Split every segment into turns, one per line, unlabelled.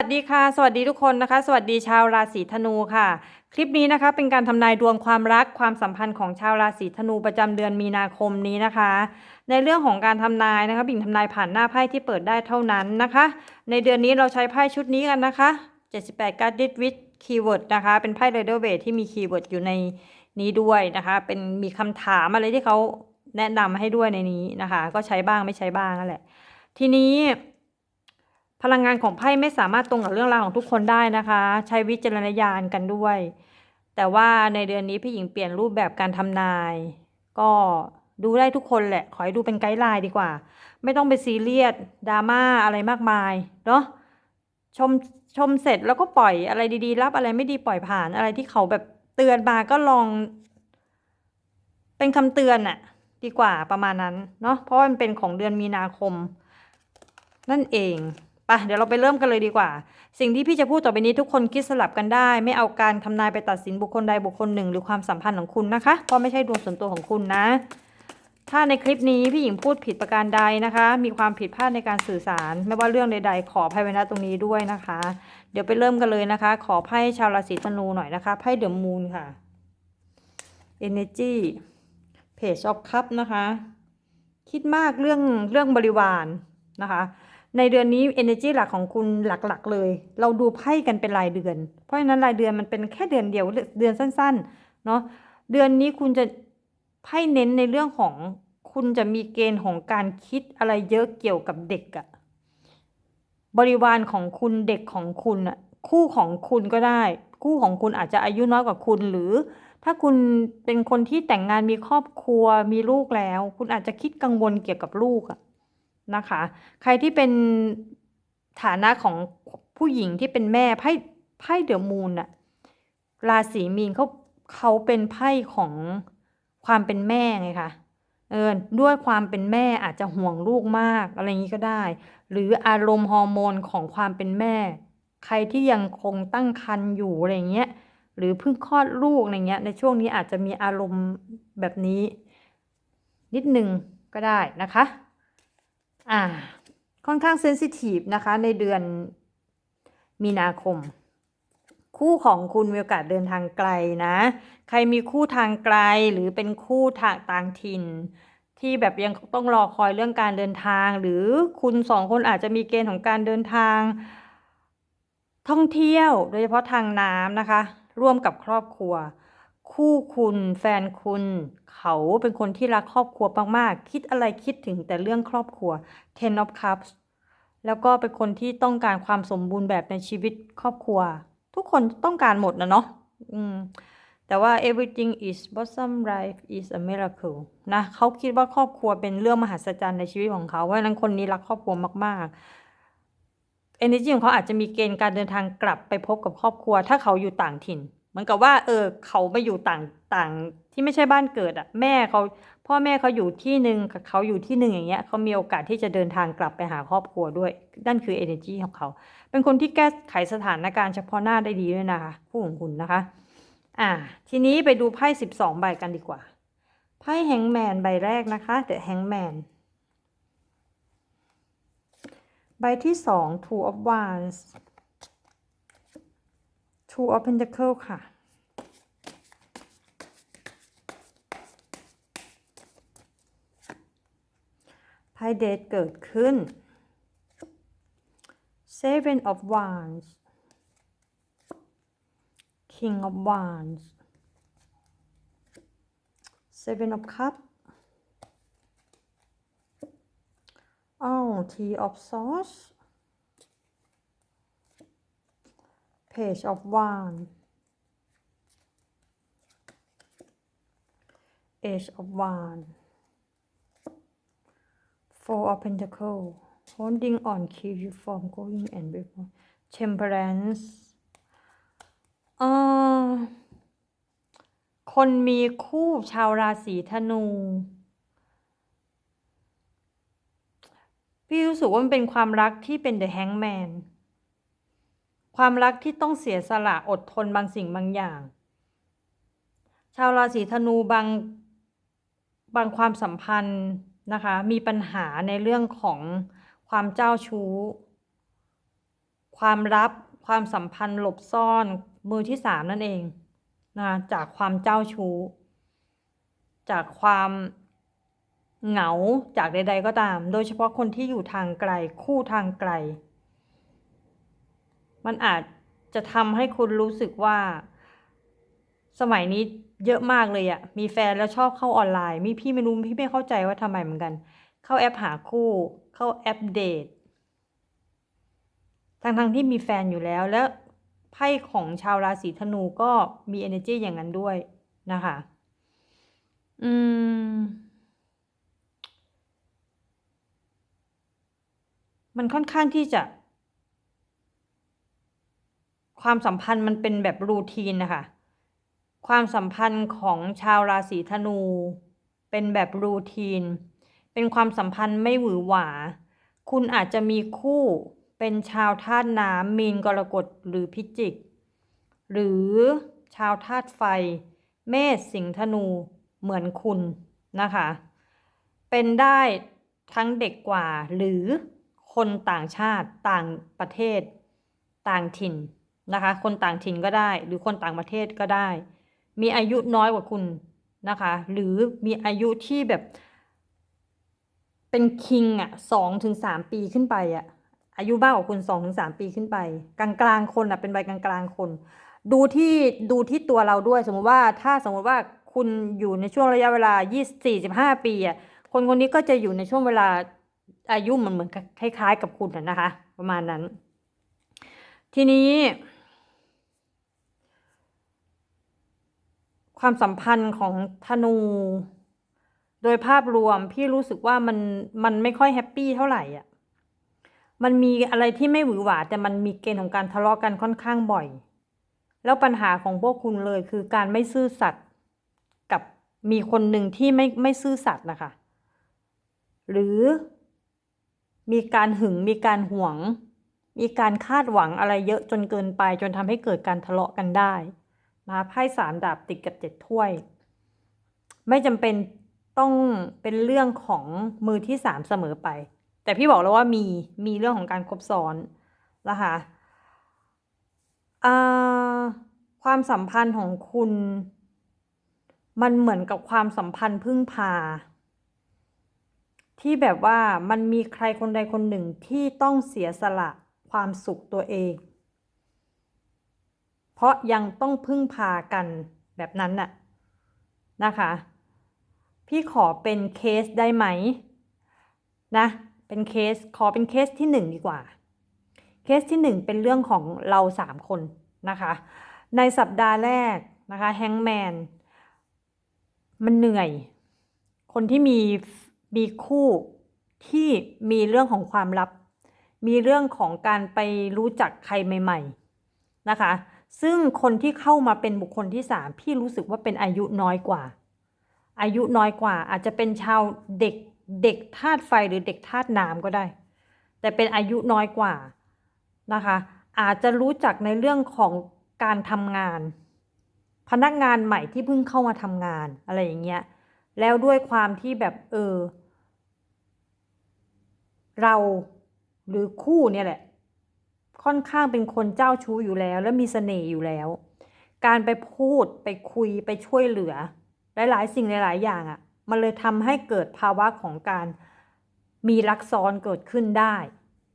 สวัสดีค่ะ สวัสดีทุกคนนะคะ สวัสดีชาวราศีธนูค่ะ คลิปนี้นะคะเป็นการทำนายดวงความรักความสัมพันธ์ของชาวราศีธนูประจำเดือนมีนาคมนี้นะคะ ในเรื่องของการทำนายนะคะ บิ่งทำนายผ่านหน้าไพ่ที่เปิดได้เท่านั้นนะคะ ในเดือนนี้เราใช้ไพ่ชุดนี้กันนะคะ 78 การ์ดดิสวิทคีย์เวิร์ดนะคะ เป็นไพ่เรเดอร์เวทที่มีคีย์เวิร์ดอยู่ในนี้ด้วยนะคะ เป็นมีคำถามอะไรที่เขาแนะนำให้ด้วยในนี้นะคะ ก็ใช้บ้างไม่ใช้บ้างนั่นแหละ ทีนี้ พลังงานของไพ่ไม่สามารถตรงกับเรื่องราวของทุกคนได้นะคะ ใช้วิจารณญาณกันด้วย แต่ว่าในเดือนนี้พี่หญิงเปลี่ยนรูปแบบการทำนาย ก็ดูได้ทุกคนแหละ ขอให้ดูเป็นไกด์ไลน์ดีกว่า ไม่ต้องไปซีเรียสดราม่าอะไรมากมายเนาะชมชมเสร็จแล้วก็ปล่อยอะไรดีๆ รับอะไรไม่ดีปล่อยผ่านอะไรที่เขาแบบเตือนมาก็ลอง เป็นคำเตือนน่ะดีกว่าประมาณนั้นเนาะเพราะมันเป็นของเดือนมีนาคม นั่นเอง ไปเดี๋ยวเราไปเริ่มกันเลยดีกว่า สิ่งที่พี่จะพูดต่อไปนี้ทุกคนคิดสลับกันได้ ไม่เอาการทำนายไปตัดสินบุคคลใดบุคคลหนึ่ง หรือความสัมพันธ์ของคุณนะคะ เพราะไม่ใช่ดวงส่วนตัวของคุณนะ ถ้าในคลิปนี้พี่หญิงพูดผิดประการใดนะคะ มีความผิดพลาดในการสื่อสาร ไม่ว่าเรื่องใด ๆ ขออภัยไว้ณตรงนี้ด้วยนะคะ เดี๋ยวไปเริ่มกันเลยนะคะ ขอไพ่ชาวราศีธนูหน่อยนะคะไพ่เดอะมูนค่ะ energy page of cup นะคะ คิดมากเรื่องเรื่องบริวารนะคะ ในเดือนนี้ energy หลักของคุณหลักๆ เลย เราดูไพ่กันเป็นรายเดือน เพราะฉะนั้นรายเดือนมันเป็นแค่เดือนเดียวเดือนสั้นๆเนาะเดือนนี้คุณจะไพ่เน้นในเรื่องของคุณจะมีเกณฑ์ของการคิดอะไรเยอะเกี่ยวกับเด็กอะบริวารของคุณเด็กของคุณอะคู่ของคุณก็ได้ คู่ของคุณอาจจะอายุน้อยกว่าคุณหรือ ถ้าคุณเป็นคนที่แต่งงานมีครอบครัวมีลูกแล้ว คุณอาจจะคิดกังวลเกี่ยวกับลูกอะ นะคะ ใครที่เป็นฐานะของผู้หญิงที่เป็นแม่ไพ่ไพ่เดอะมูนอะราศีมีนเขาเขาเป็นไพ่ของความเป็นแม่ไงคะเออด้วยความเป็นแม่อาจจะห่วงลูกมากอะไรอย่างนี้ก็ได้ หรืออารมณ์ฮอร์โมนของความเป็นแม่ ใครที่ยังคงตั้งครรภ์อยู่อะไรอย่างเงี้ยหรือเพิ่งคลอดลูกอะไรเงี้ยในช่วงนี้อาจจะมีอารมณ์แบบนี้ นิดนึงก็ได้นะคะ อ่า ค่อนข้างเซนซิทีฟนะคะ ในเดือนมีนาคม คู่ของคุณมีโอกาสเดินทางไกลนะ ใครมีคู่ทางไกลหรือเป็นคู่ทางต่างถิ่น ที่แบบยังต้องรอคอยเรื่องการเดินทาง หรือคุณสองคนอาจจะมีเกณฑ์ของการเดินทาง ท่องเที่ยว โดยเฉพาะทางน้ำนะคะ ร่วมกับครอบครัว คู่คุณแฟนคุณ เขาเป็นคนที่รักครอบครัวมากๆ คิดอะไรคิดถึงแต่เรื่องครอบครัว Ten of Cups แล้วก็เป็นคนที่ต้องการความสมบูรณ์แบบในชีวิตครอบครัว ทุกคนต้องการหมดนะเนาะอืมแต่ว่า everything is bottom life is a miracle นะเขาคิดว่าครอบครัวเป็นเรื่องมหัศจรรย์ในชีวิตของเขาเพราะฉะนั้นคนนี้รักครอบครัวมากๆ energy ของเขาอาจจะมีเกณฑ์การเดินทางกลับไปพบกับครอบครัว ถ้าเขาอยู่ต่างถิ่น เหมือนกับว่า เออ เขาไปอยู่ต่างต่างที่ไม่ใช่บ้านเกิดอะแม่เขาพ่อแม่เขาอยู่ที่หนึ่งกับเขาอยู่ที่หนึ่งอย่างเงี้ยเขามีโอกาสที่จะเดินทางกลับไปหาครอบครัวด้วย นั่นคือ energy ของเขา เป็นคนที่แก้ไขสถานการณ์เฉพาะหน้าได้ดีด้วยนะคะคู่ของคุณนะคะ อ่า ทีนี้ไปดูไพ่สิบสองใบกันดีกว่าไพ่แฮงแมนใบแรกนะคะ The Hangman ใบที่สอง Two of Wands Two of Pentacle ค่ะ ไพ่เดทเกิดขึ้น Seven of Wands King of Wands Seven of Cups Oh Tea of Swords Page of wand Age of wand Four of Pentacles holding on keep you from going and before Temperance คนมีคู่ชาวราศีธนู พี่รู้สึกว่ามันเป็นความรักที่เป็น The Hangman ความรักที่ต้องเสียสละอดทนบางสิ่งบางอย่าง ชาวราศีธนูบางบางความสัมพันธ์นะคะ มีปัญหาในเรื่องของความเจ้าชู้ ความลับความสัมพันธ์หลบซ่อนมือที่สามนั่นเองนะะจากความเจ้าชู้ จากความเหงาจากใด ๆ ก็ตาม โดยเฉพาะคนที่อยู่ทางไกลคู่ทางไกล มันอาจจะทำให้คุณรู้สึกว่า สมัยนี้เยอะมากเลยอะมีแฟนแล้วชอบเข้าออนไลน์มีพี่ไม่รู้พี่ไม่เข้าใจว่าทำไมเหมือนกัน เข้าแอปหาคู่ เข้าแอปเดททั้งๆที่มีแฟนอยู่แล้วแล้วไพ่ของชาวราศีธนูก็มี energy อย่างนั้นด้วยนะคะ อืม มันค่อนข้างที่จะ ความสัมพันธ์มันเป็นแบบรูทีนนะคะ ความสัมพันธ์ของชาวราศีธนู เป็นแบบรูทีน เป็นความสัมพันธ์ไม่หวือหวา คุณอาจจะมีคู่เป็นชาวธาตุน้ำมีนกรกฎหรือพิจิก หรือชาวธาตุไฟ เมษสิงห์ธนูเหมือนคุณนะคะ เป็นได้ทั้งเด็กกว่าหรือคนต่างชาติต่างประเทศ ต่างถิ่น นะคะ คนต่างถิ่นก็ได้ หรือคนต่างประเทศก็ได้ มีอายุน้อยกว่าคุณนะคะ หรือมีอายุที่แบบ เป็นคิงอะสองถึงสามปีขึ้นไปอะ อายุมากกว่าคุณสองถึงสามปีขึ้นไป กลางกลางๆคนอะเป็นใบกลางกลางๆคน ดูที่ดูที่ตัวเราด้วย สมมุติว่าถ้าสมมุติว่าคุณอยู่ในช่วงระยะเวลายี่สี่สิบห้าปีอะคนคนนี้ก็จะอยู่ในช่วงเวลาอายุมันเหมือนคล้าย ๆ กับคุณนะคะ ประมาณนั้น ทีนี้ ความสัมพันธ์ของธนู โดยภาพรวมพี่รู้สึกว่ามันมันไม่ค่อยแฮปปี้เท่าไหร่อะมันมีอะไรที่ไม่หวือหวาแต่มันมีเกณฑ์ของการทะเลาะกันค่อนข้างบ่อย แล้วปัญหาของพวกคุณเลยคือการไม่ซื่อสัตย์กับมีคนหนึ่งที่ไม่ไม่ซื่อสัตย์นะคะ หรือมีการหึงมีการหวง มีการคาดหวังอะไรเยอะจนเกินไปจนทำให้เกิดการทะเลาะกันได้ นะคะไพ่สามดาบติดกับเจ็ดถ้วย ไม่จำเป็นต้องเป็นเรื่องของมือที่สามเสมอไป แต่พี่บอกแล้วว่ามีมีเรื่องของการครบซ้อนนะคะอ่าความสัมพันธ์ของคุณ มันเหมือนกับความสัมพันธ์พึ่งพา ที่แบบว่ามันมีใครคนใดคนหนึ่งที่ต้องเสียสละความสุขตัวเอง เพราะยังต้องพึ่งพากันแบบนั้นน่ะนะคะ พี่ขอเป็นเคสได้ไหมนะเป็นเคสขอเป็นเคสที่หนึ่งดีกว่า เคสที่หนึ่งเป็นเรื่องของเราสามคนนะคะ ในสัปดาห์แรกนะคะแฮงแมนมันเหนื่อย คนที่มีมีคู่ที่มีเรื่องของความลับ มีเรื่องของการไปรู้จักใครใหม่ ๆ นะคะ ซึ่งคนที่เข้ามาเป็นบุคคลที่สามพี่รู้สึกว่าเป็นอายุน้อยกว่า อายุน้อยกว่า อาจจะเป็นชาวเด็กเด็กธาตุไฟหรือเด็กธาตุน้ำก็ได้ แต่เป็นอายุน้อยกว่านะคะ อาจจะรู้จักในเรื่องของการทำงาน พนักงานใหม่ที่เพิ่งเข้ามาทำงานอะไรอย่างเงี้ยแล้วด้วยความที่แบบเออเราหรือคู่เนี่ยแหละ ค่อนข้างเป็นคนเจ้าชู้อยู่แล้ว และมีเสน่ห์อยู่แล้ว การไปพูดไปคุยไปช่วยเหลือ หลาย ๆ สิ่งหลาย ๆ อย่างอะ่ะ มันเลยทำให้เกิดภาวะของการมีรักซ้อนเกิดขึ้นได้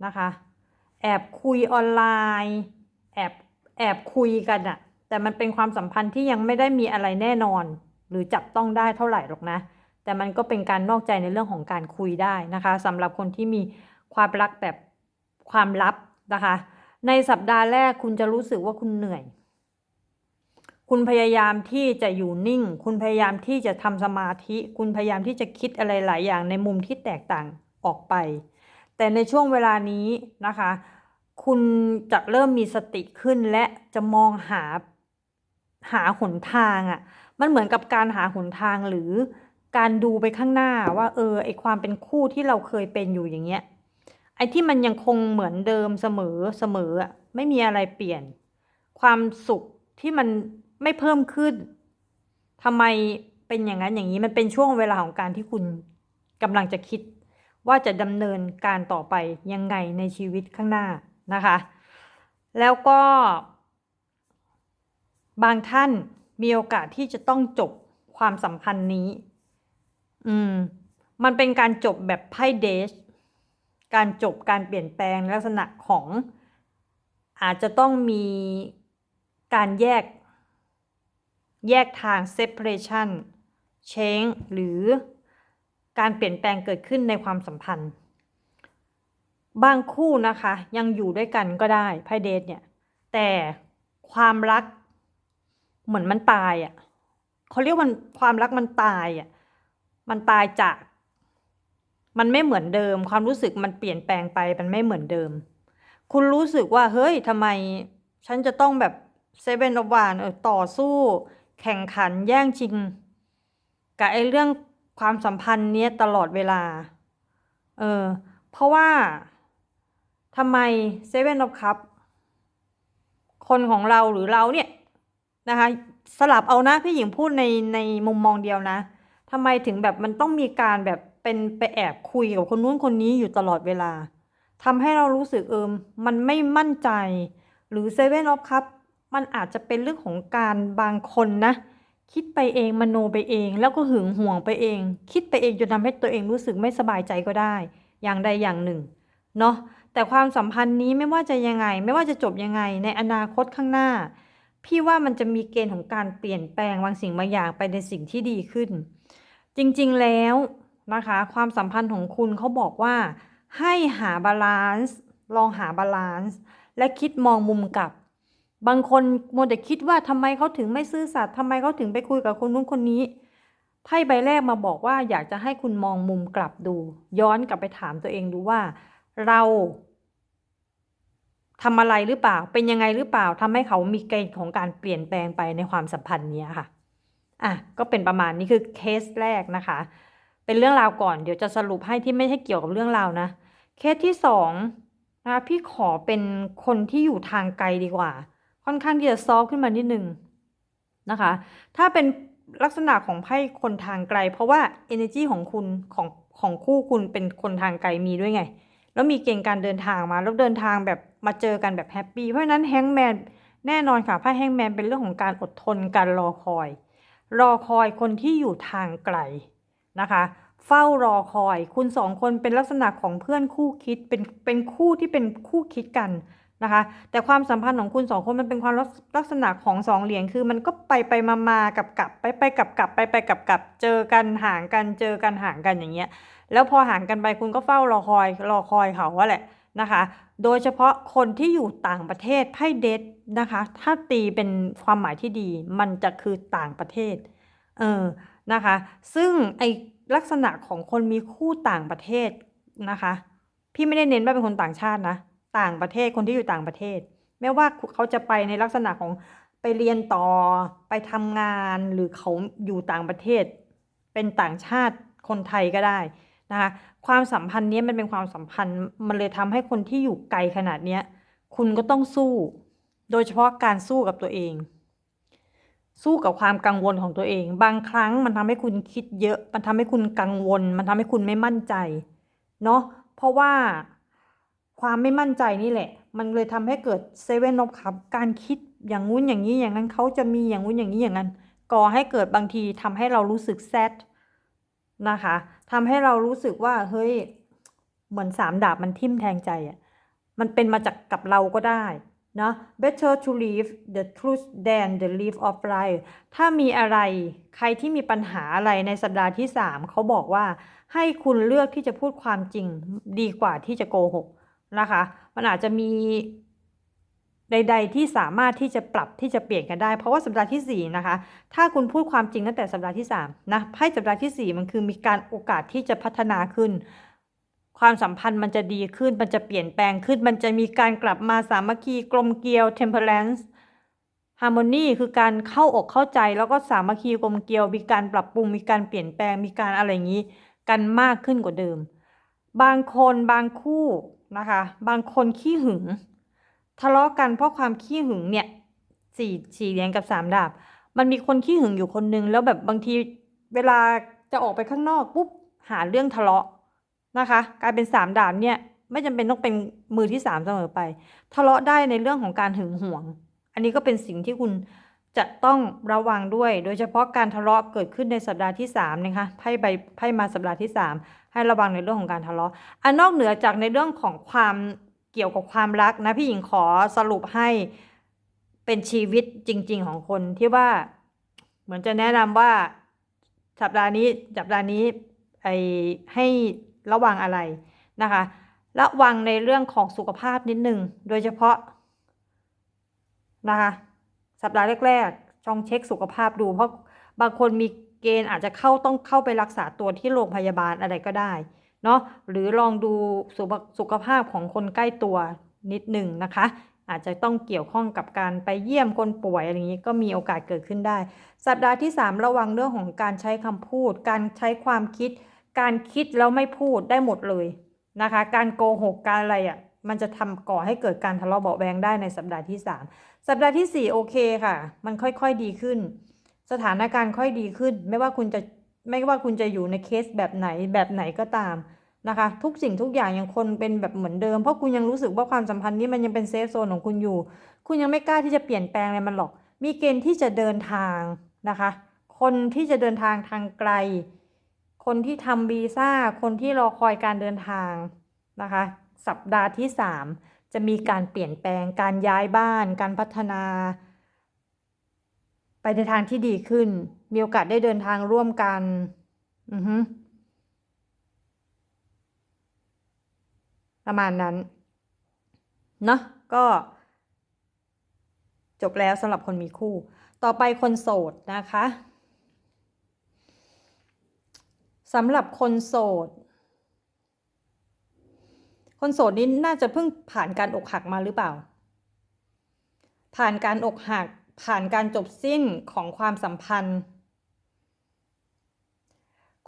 นะคะ แอบคุยออนไลน์แอบแอบคุยกันอะแต่มันเป็นความสัมพันธ์ที่ยังไม่ได้มีอะไรแน่นอน หรือจับต้องได้เท่าไหร่หรอกนะ แต่มันก็เป็นการนอกใจในเรื่องของการคุยได้นะคะสำหรับคนที่มีความรักแบบความลับนะคะ ในสัปดาห์แรกคุณจะรู้สึกว่าคุณเหนื่อย คุณพยายามที่จะอยู่นิ่ง คุณพยายามที่จะทำสมาธิ คุณพยายามที่จะคิดอะไรหลายอย่างในมุมที่แตกต่างออกไป แต่ในช่วงเวลานี้นะคะ คุณจะเริ่มมีสติขึ้นและจะมองหาหาหนทางอะ่ะ มันเหมือนกับการหาหนทางหรือการดูไปข้างหน้าว่าเออไอความเป็นคู่ที่เราเคยเป็นอยู่อย่างเงี้ย ไอ้ที่มันยังคงเหมือนเดิมเสมอเสมออะไม่มีอะไรเปลี่ยน ความสุขที่มันไม่เพิ่มขึ้นทำไมเป็นอย่างนั้นอย่างนี้มันเป็นช่วงเวลาของการที่คุณกำลังจะคิด ว่าจะดำเนินการต่อไปยังไงในชีวิตข้างหน้านะคะ แล้วก็ บางท่านมีโอกาสที่จะต้องจบความสัมพันธ์นี้ อืม มันเป็นการจบแบบไพ่เดช การจบการเปลี่ยนแปลงลักษณะของอาจจะต้องมีการแยก แยกทาง separation change หรือการเปลี่ยนแปลงเกิดขึ้นในความสัมพันธ์ บางคู่นะคะยังอยู่ด้วยกันก็ได้ไพ่เดทเนี่ย แต่ความรักเหมือนมันตายอะ่ะเขาเรียกว่าความรักมันตายอะ่ะมันตายจาก มันไม่เหมือนเดิม ความรู้สึกมันเปลี่ยนแปลงไปมันไม่เหมือนเดิม คุณรู้สึกว่าเฮ้ยทำไม ฉันจะต้องแบบเซเว่นอวานเออต่อสู้ แข่งขันแย่งชิง กับไอ้เรื่องความสัมพันธ์เนี้ยตลอดเวลา เออ เพราะว่าทำไมเซเว่นอ f คัพคนของเราหรือเราเนี่ยนะคะสลับเอานะพี่หญิงพูดในในมุมมองเดียวนะทำไมถึงแบบมันต้องมีการแบบ เป็นไปแอบคุยกับคนนู้นคนนี้อยู่ตลอดเวลาทำให้เรารู้สึกเอิมมันไม่มั่นใจ หรือเซเว่นอ f คัพมันอาจจะเป็นเรื่องของการบางคนนะ คิดไปเองมโนไปเอง แล้วก็หึงห่วงไปเอง คิดไปเองจนทำให้ตัวเองรู้สึกไม่สบายใจก็ได้ อย่างใดอย่างหนึ่งเนาะแต่ความสัมพันธ์นี้ไม่ว่าจะยังไง ไม่ว่าจะจบยังไง ในอนาคตข้างหน้า พี่ว่ามันจะมีเกณฑ์ของการเปลี่ยนแปลงบางสิ่งบางอย่างไปในสิ่งที่ดีขึ้น จริงๆแล้ว นะคะ ความสัมพันธ์ของคุณเขาบอกว่า ให้หาบาลานซ์ลองหาบาลานซ์และคิดมองมุมกลับ บางคนมัวแต่คิดว่าทำไมเขาถึงไม่ซื่อสัตย์ทำไมเขาถึงไปคุยกับคนนู้นคนนี้ไพ่ใบแรกมาบอกว่าอยากจะให้คุณมองมุมกลับดู ย้อนกลับไปถามตัวเองดูว่า เราทำอะไรหรือเปล่า เป็นยังไงหรือเปล่าทำให้เขามีเกณฑ์ของการเปลี่ยนแปลงไปในความสัมพันธ์นี้ค่ะ อะ ก็เป็นประมาณนี้คือเคสแรกนะคะ เป็นเรื่องราวก่อน เดี๋ยวจะสรุปให้ที่ไม่ใช่เกี่ยวกับเรื่องราวนะ เคสที่สองนะพี่ขอเป็นคนที่อยู่ทางไกลดีกว่า ค่อนข้างที่จะซอฟขึ้นมานิดนึงนะคะ ถ้าเป็นลักษณะของไพ่คนทางไกล เพราะว่า energy ของคุณของของคู่คุณเป็นคนทางไกลมีด้วยไง แล้วมีเกณฑ์การเดินทางมา แล้วเดินทางแบบมาเจอกันแบบแฮปปี้เพราะนั้นแฮงแมนแน่นอนค่ะไพ่แฮงแมนเป็นเรื่องของการอดทนการรอคอย รอคอยคนที่อยู่ทางไกล นะคะ เฝ้ารอคอย คุณสองคนเป็นลักษณะของเพื่อนคู่คิดเป็นเป็นคู่ที่เป็นคู่คิดกันนะคะ แต่ความสัมพันธ์ของคุณสองคนมันเป็นความลักษณะของสองเหรียญคือมันก็ไปไปมามากับกับไปไปกับกับไปไปกับกับเจอกันห่างกันเจอกันห่างกันอย่างเงี้ย แล้วพอห่างกันไปคุณก็เฝ้ารอคอยรอคอยเขาว่าแหละนะคะ โดยเฉพาะคนที่อยู่ต่างประเทศไพ่เดทนะคะ ถ้าตีเป็นความหมายที่ดี มันจะคือต่างประเทศ เออ นะคะ ซึ่งไอลักษณะของคนมีคู่ต่างประเทศนะคะ พี่ไม่ได้เน้นว่าเป็นคนต่างชาตินะ ต่างประเทศคนที่อยู่ต่างประเทศ ไม่ว่าเขาจะไปในลักษณะของไปเรียนต่อไปทำงานหรือเขาอยู่ต่างประเทศ เป็นต่างชาติคนไทยก็ได้นะคะความสัมพันธ์นี้มันเป็นความสัมพันธ์มันเลยทำให้คนที่อยู่ไกลขนาดเนี้ยคุณก็ต้องสู้ โดยเฉพาะการสู้กับตัวเอง สู้กับความกังวลของตัวเอง บางครั้งมันทำให้คุณคิดเยอะ มันทำให้คุณกังวล มันทำให้คุณไม่มั่นใจเนาะเพราะว่าความไม่มั่นใจนี่แหละ มันเลยทำให้เกิดเซเว่นนบคับการคิดอย่างงู้นอย่างนี้อย่างนั้นเขาจะมีอย่างงู้นอย่างนี้อย่างนั้นก่อให้เกิดบางทีทำให้เรารู้สึกแซดนะคะทำให้เรารู้สึกว่าเฮ้ยเหมือนสามดาบมันทิ่มแทงใจอะ่ะมันเป็นมาจากกับเราก็ได้ นะ better to live the truth than the live of lie ถ้ามีอะไรใครที่มีปัญหาอะไรในสัปดาห์ที่สามเขาบอกว่าให้คุณเลือกที่จะพูดความจริงดีกว่าที่จะโกหกนะคะ มันอาจจะมีใด ๆ ที่สามารถที่จะปรับที่จะเปลี่ยนกันได้ เพราะว่าสัปดาห์ที่ 4 นะคะ ถ้าคุณพูดความจริงตั้งแต่สัปดาห์ที่3นะไพ่สัปดาห์ที่ 4 มันคือมีการโอกาสที่จะพัฒนาขึ้น ความสัมพันธ์มันจะดีขึ้น มันจะเปลี่ยนแปลงขึ้น มันจะมีการกลับมาสามัคคีกลมเกลียว temperance harmony คือการเข้าอกเข้าใจแล้วก็สามัคคีกลมเกลียว มีการปรับปรุง มีการเปลี่ยนแปลง มีการอะไรอย่างนี้ กันมากขึ้นกว่าเดิม บางคนบางคู่นะคะ บางคนขี้หึง ทะเลาะกันเพราะความขี้หึงเนี่ยสี่สี่เหรียญกับสามดาบ มันมีคนขี้หึงอยู่คนนึงแล้วแบบบางทีเวลาจะออกไปข้างนอกปุ๊บหาเรื่องทะเลาะ นะคะ กลายเป็นสามดาบเนี่ยไม่จำเป็นต้องเป็นมือที่สามเสมอไป ทะเลาะได้ในเรื่องของการหึงหวง อันนี้ก็เป็นสิ่งที่คุณจะต้องระวังด้วย โดยเฉพาะการทะเลาะเกิดขึ้นในสัปดาห์ที่สามนะคะไพ่ใบไพ่มาสัปดาห์ที่สามให้ระวังในเรื่องของการทะเลาะอันนอกเหนือจากในเรื่องของความเกี่ยวกับความรักนะพี่หญิงขอสรุปให้เป็นชีวิตจริง ๆ ของคนที่ว่าเหมือนจะแนะนำว่าสัปดาห์นี้สัปดาห์นี้ไอให้ ระวังอะไรนะคะ ระวังในเรื่องของสุขภาพนิดหนึ่งโดยเฉพาะนะคะสัปดาห์แรกๆจองเช็คสุขภาพดู เพราะบางคนมีเกณฑ์อาจจะเข้าต้องเข้าไปรักษาตัวที่โรงพยาบาลอะไรก็ได้เนาะหรือลองดูสุขสุขภาพของคนใกล้ตัวนิดหนึ่งนะคะ อาจจะต้องเกี่ยวข้องกับการไปเยี่ยมคนป่วยอะไรอย่างนี้ก็มีโอกาสเกิดขึ้นได้ สัปดาห์ที่ 3 ระวังเรื่องของการใช้คำพูด การใช้ความคิด การคิดแล้วไม่พูดได้หมดเลยนะคะ การโกหกการอะไรอะ่ะมันจะทำก่อให้เกิดการทะเลาะเบาะแวงได้ในสัปดาห์ที่ 3 สัปดาห์ที่ 4 โอเคค่ะ มันค่อยๆดีขึ้น สถานการณ์ค่อยดีขึ้น ไม่ว่าคุณจะไม่ว่าคุณจะอยู่ในเคสแบบไหนแบบไหนก็ตามนะคะ ทุกสิ่งทุกอย่างยังคนเป็นแบบเหมือนเดิม เพราะคุณยังรู้สึกว่าความสัมพันธ์นี้มันยังเป็นเซฟโซนของคุณอยู่ คุณยังไม่กล้าที่จะเปลี่ยนแปลงอะไรมันหรอก มีเกณฑ์ที่จะเดินทางนะคะ คนที่จะเดินทางทางไกล คนที่ทำวีซ่า คนที่รอคอยการเดินทางนะคะ สัปดาห์ที่ 3 จะมีการเปลี่ยนแปลง การย้ายบ้าน การพัฒนา ไปในทางที่ดีขึ้น มีโอกาสได้เดินทางร่วมกัน อือฮึประมาณนั้น เนาะก็ จบแล้วสำหรับคนมีคู่ ต่อไปคนโสดนะคะ สำหรับคนโสด คนโสดนี้น่าจะเพิ่งผ่านการอกหักมาหรือเปล่า ผ่านการอกหัก ผ่านการจบสิ้นของความสัมพันธ์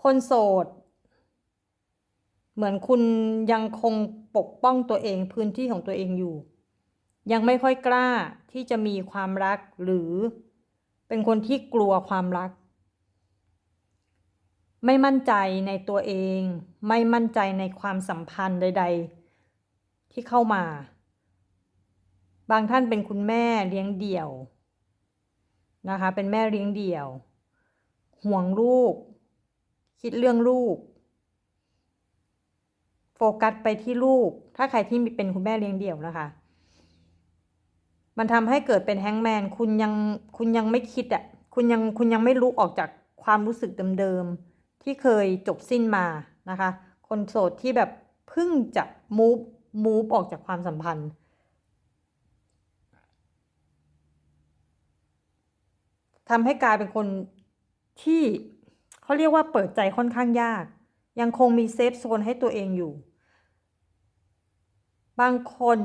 คนโสด เหมือนคุณยังคงปกป้องตัวเองพื้นที่ของตัวเองอยู่ ยังไม่ค่อยกล้าที่จะมีความรักหรือเป็นคนที่กลัวความรัก ไม่มั่นใจในตัวเอง ไม่มั่นใจในความสัมพันธ์ใด ๆ ที่เข้ามา บางท่านเป็นคุณแม่เลี้ยงเดี่ยวนะคะ เป็นแม่เลี้ยงเดี่ยว ห่วงลูก คิดเรื่องลูก โฟกัสไปที่ลูก ถ้าใครที่มีเป็นคุณแม่เลี้ยงเดี่ยวนะคะ มันทำให้เกิดเป็นแฮงแมน คุณยังคุณยังไม่คิดอะ คุณยังคุณยังไม่ลุกออกจากความรู้สึกเดิมๆ ที่เคยจบสิ้นมานะคะ คนโสดที่แบบเพิ่งจะมูฟมูฟออกจากความสัมพันธ์ทำให้กลายเป็นคนที่เขาเรียกว่าเปิดใจค่อนข้างยาก ยังคงมีเซฟโซนให้ตัวเองอยู่ บางคน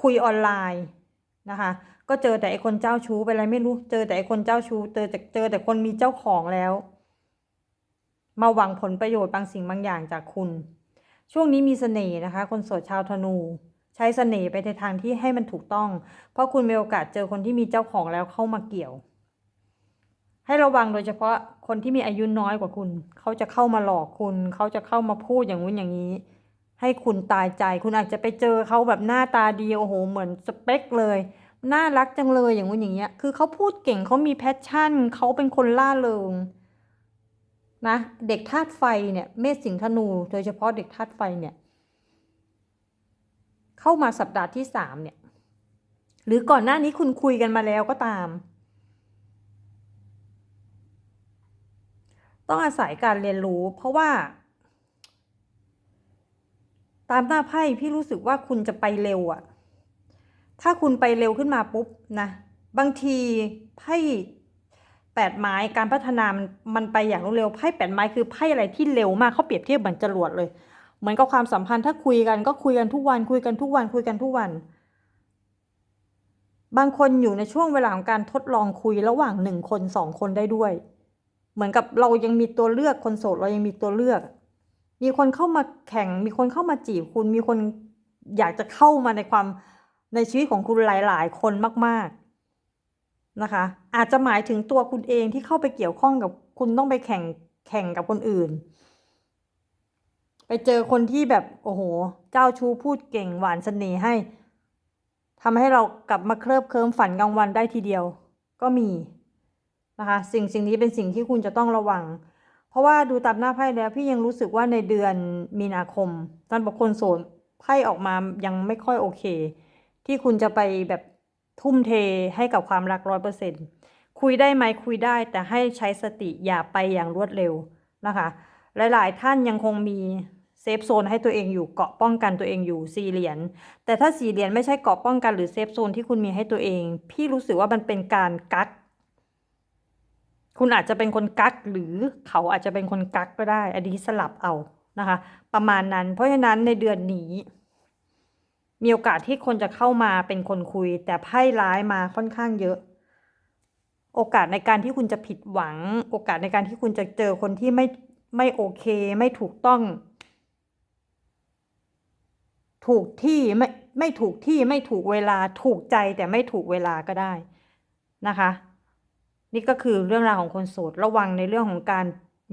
คุยออนไลน์นะคะ ก็เจอแต่ไอคนเจ้าชู้ไปอะไรไม่รู้ เจอแต่ไอคนเจ้าชู้เจอแต่เจอแต่คนมีเจ้าของแล้ว มาหวังผลประโยชน์บางสิ่งบางอย่างจากคุณ ช่วงนี้มีเสน่ห์นะคะ คนโสดชาวธนู ใช้เสน่ห์ไปในทางที่ให้มันถูกต้อง เพราะคุณมีโอกาสเจอคนที่มีเจ้าของแล้วเข้ามาเกี่ยว ให้ระวังโดยเฉพาะคนที่มีอายุน้อยกว่าคุณ เขาจะเข้ามาหลอกคุณ เขาจะเข้ามาพูดอย่างนู้นอย่างนี้ ให้คุณตายใจ คุณอาจจะไปเจอเขาแบบหน้าตาดีโอ้โหเหมือนสเปคเลย น่ารักจังเลยอย่างนู้นอย่างเงี้ย คือเขาพูดเก่งเขามีแพชชั่นเขาเป็นคนล่าเริงนะ เด็กธาตุไฟเนี่ย เมษสิงธนู โดยเฉพาะเด็กธาตุไฟเนี่ย เข้ามาสัปดาห์ที่สามเนี่ย หรือก่อนหน้านี้คุณคุยกันมาแล้วก็ตาม ต้องอาศัยการเรียนรู้ เพราะว่า ตามหน้าไพ่พี่รู้สึกว่าคุณจะไปเร็วอะ ถ้าคุณไปเร็วขึ้นมาปุ๊บนะบางทีไพ่แปดไม้การพัฒนามันมันไปอย่างรวดเร็วไพ่แปดไม้คือไพ่อะไรที่เร็วมากเขาเปรียบเทียบเหมือนจรวดเลยเหมือนกับความสัมพันธ์ถ้าคุยกันก็คุยกันทุกวัน คุยกันทุกวันคุยกันทุกวัน บางคนอยู่ในช่วงเวลาของการทดลองคุยระหว่างหนึ่งคนสองคนได้ด้วย เหมือนกับเรายังมีตัวเลือกคนโสดเรายังมีตัวเลือก มีคนเข้ามาแข่งมีคนเข้ามาจีบคุณมีคนอยากจะเข้ามาในความ ในชีวิตของคุณหลาย ๆ คนมาก ๆ นะคะ อาจจะหมายถึงตัวคุณเองที่เข้าไปเกี่ยวข้องกับคุณต้องไปแข่งแข่งกับคนอื่น ไปเจอคนที่แบบโอ้โห เจ้าชู้พูดเก่งหวานเสน่ห์ให้ทำให้เรากลับมาเคลิบเคลิ้มฝันกลางวันได้ทีเดียวก็มีนะคะ สิ่งสิ่งนี้เป็นสิ่งที่คุณจะต้องระวัง เพราะว่าดูตามหน้าไพ่แล้วพี่ยังรู้สึกว่าในเดือนมีนาคมตอนบอกคนโสดไพ่ออกมายังไม่ค่อยโอเค ที่คุณจะไปแบบทุ่มเทให้กับความรักร้อยเปอร์เซ็นคุยได้ไหมคุยได้แต่ให้ใช้สติอย่าไปอย่างรวดเร็วนะคะ หลาย ๆ ท่านยังคงมีเซฟโซนให้ตัวเองอยู่เกาะป้องกันตัวเองอยู่สี่เหรียญแต่ถ้าสี่เหรียญไม่ใช่เกาะป้องกันหรือเซฟโซนที่คุณมีให้ตัวเอง พี่รู้สึกว่ามันเป็นการกัก คุณอาจจะเป็นคนกักหรือเขาอาจจะเป็นคนกักก็ได้ อันนี้สลับเอานะคะ ประมาณนั้น เพราะฉะนั้นในเดือนนี้ มีโอกาสที่คนจะเข้ามาเป็นคนคุย แต่ไพ่ร้ายมาค่อนข้างเยอะ โอกาสในการที่คุณจะผิดหวัง โอกาสในการที่คุณจะเจอคนที่ไม่ไม่โอเค ไม่ถูกต้อง ถูกที่ไม่ไม่ถูกที่ไม่ถูกเวลาถูกใจแต่ไม่ถูกเวลาก็ได้นะคะ นี่ก็คือเรื่องราวของคนโสดระวังในเรื่องของการ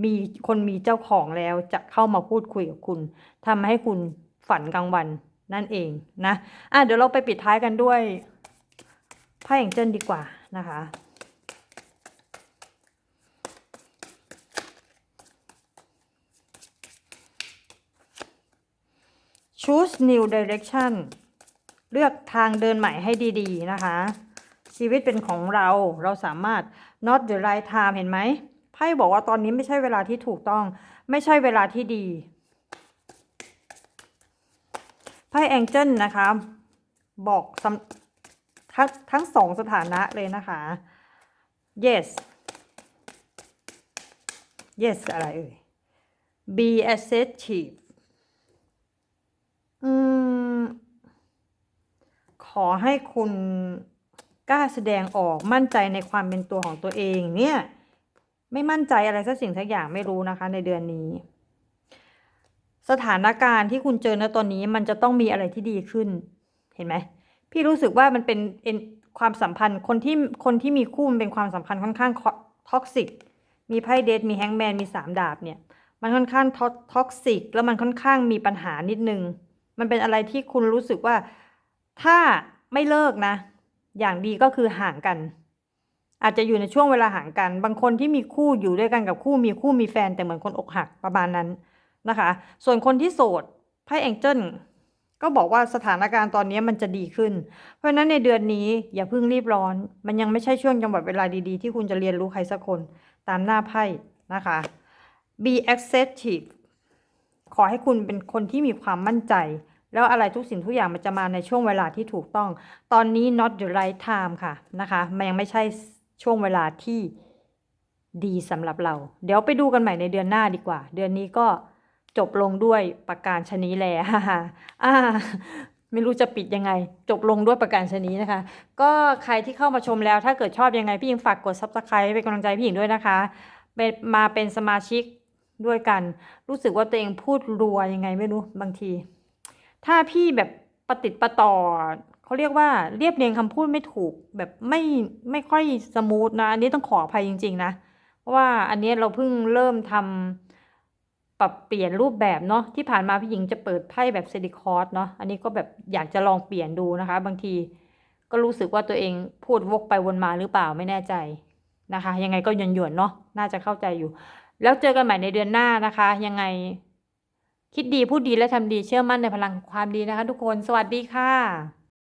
มีคนมีเจ้าของแล้วจะเข้ามาพูดคุยกับคุณทำให้คุณฝันกลางวัน นั่นเองนะอะเดี๋ยวเราไปปิดท้ายกันด้วยไพ่แองเจิลดีกว่านะคะ choose new direction เลือกทางเดินใหม่ให้ดีๆนะคะ ชีวิตเป็นของเราเราสามารถ not the right time เห็นไหมไพ่บอกว่าตอนนี้ไม่ใช่เวลาที่ถูกต้อง ไม่ใช่เวลาที่ดี ไพ่แองเจิลนะคะ บอกทั้งทั้งสองสถานะเลยนะคะ yes yes อะไรเอ่ย be assertive อืม ขอให้คุณกล้าแสดงออกมั่นใจในความเป็นตัวของตัวเองเนี่ย ไม่มั่นใจอะไรสักสิ่งสักอย่างไม่รู้นะคะในเดือนนี้ สถานการณ์ที่คุณเจอณตอนนี้มันจะต้องมีอะไรที่ดีขึ้น เห็นไหมพี่รู้สึกว่ามันเป็นเนความสัมพันธ์คนที่คนที่มีคู่มันเป็นความสัมพันธ์ค่อนข้างท็อกซิกมีไพ่เดทมีแฮงแมนมีสามดาบเนี่ย มันค่อนข้างท็อกซิกแล้วมันค่อนข้างมีปัญหานิดนึง มันเป็นอะไรที่คุณรู้สึกว่าถ้าไม่เลิกนะ อย่างดีก็คือห่างกัน อาจจะอยู่ในช่วงเวลาห่างกัน บางคนที่มีคู่อยู่ด้วยกันกับคู่มีคู่มีแฟนแต่เหมือนคนอกหักประมาณนั้น นะคะ ส่วนคนที่โสดไพ่แองเจิลก็บอกว่าสถานการณ์ตอนนี้มันจะดีขึ้น เพราะฉะนั้นในเดือนนี้อย่าเพิ่งรีบร้อน มันยังไม่ใช่ช่วงจังหวะเวลาดีๆ ที่คุณจะเรียนรู้ใครสักคนตามหน้าไพ่นะคะ be acceptive ขอให้คุณเป็นคนที่มีความมั่นใจ แล้วอะไรทุกสิ่งทุกอย่างมันจะมาในช่วงเวลาที่ถูกต้อง ตอนนี้ not the right time ค่ะนะคะมันยังไม่ใช่ช่วงเวลาที่ดีสำหรับเรา เดี๋ยวไปดูกันใหม่ในเดือนหน้าดีกว่า เดือนนี้ก็ จบลงด้วยประการชนีแลฮ่าฮ่าอ่าไม่รู้จะปิดยังไง จบลงด้วยประการชนีนะคะ ก็ใครที่เข้ามาชมแล้วถ้าเกิดชอบยังไงพี่หญิงฝากกด subscribe เป็นกำลังใจพี่หญิงด้วยนะคะเป็นมาเป็นสมาชิกด้วยกัน รู้สึกว่าตัวเองพูดรัวยังไงไม่รู้บางที ถ้าพี่แบบปฏิดประต่อเขาเรียกว่าเรียบเรียงคำพูดไม่ถูกแบบไม่ไม่ค่อยสมูทนะ อันนี้ต้องขออภัยจริง ๆ นะเพราะว่าอันนี้เราเพิ่งเริ่มทำ ปรับเปลี่ยนรูปแบบเนาะที่ผ่านมาพี่หญิงจะเปิดไพ่แบบเซดิคอร์สเนาะอันนี้ก็แบบอยากจะลองเปลี่ยนดูนะคะ บางทีก็รู้สึกว่าตัวเองพูดวกไปวนมาหรือเปล่าไม่แน่ใจนะคะ ยังไงก็หยวนๆเนาะน่าจะเข้าใจอยู่ แล้วเจอกันใหม่ในเดือนหน้านะคะ ยังไง คิดดีพูดดีและทำดีเชื่อมั่นในพลังความดีนะคะ ทุกคนสวัสดีค่ะ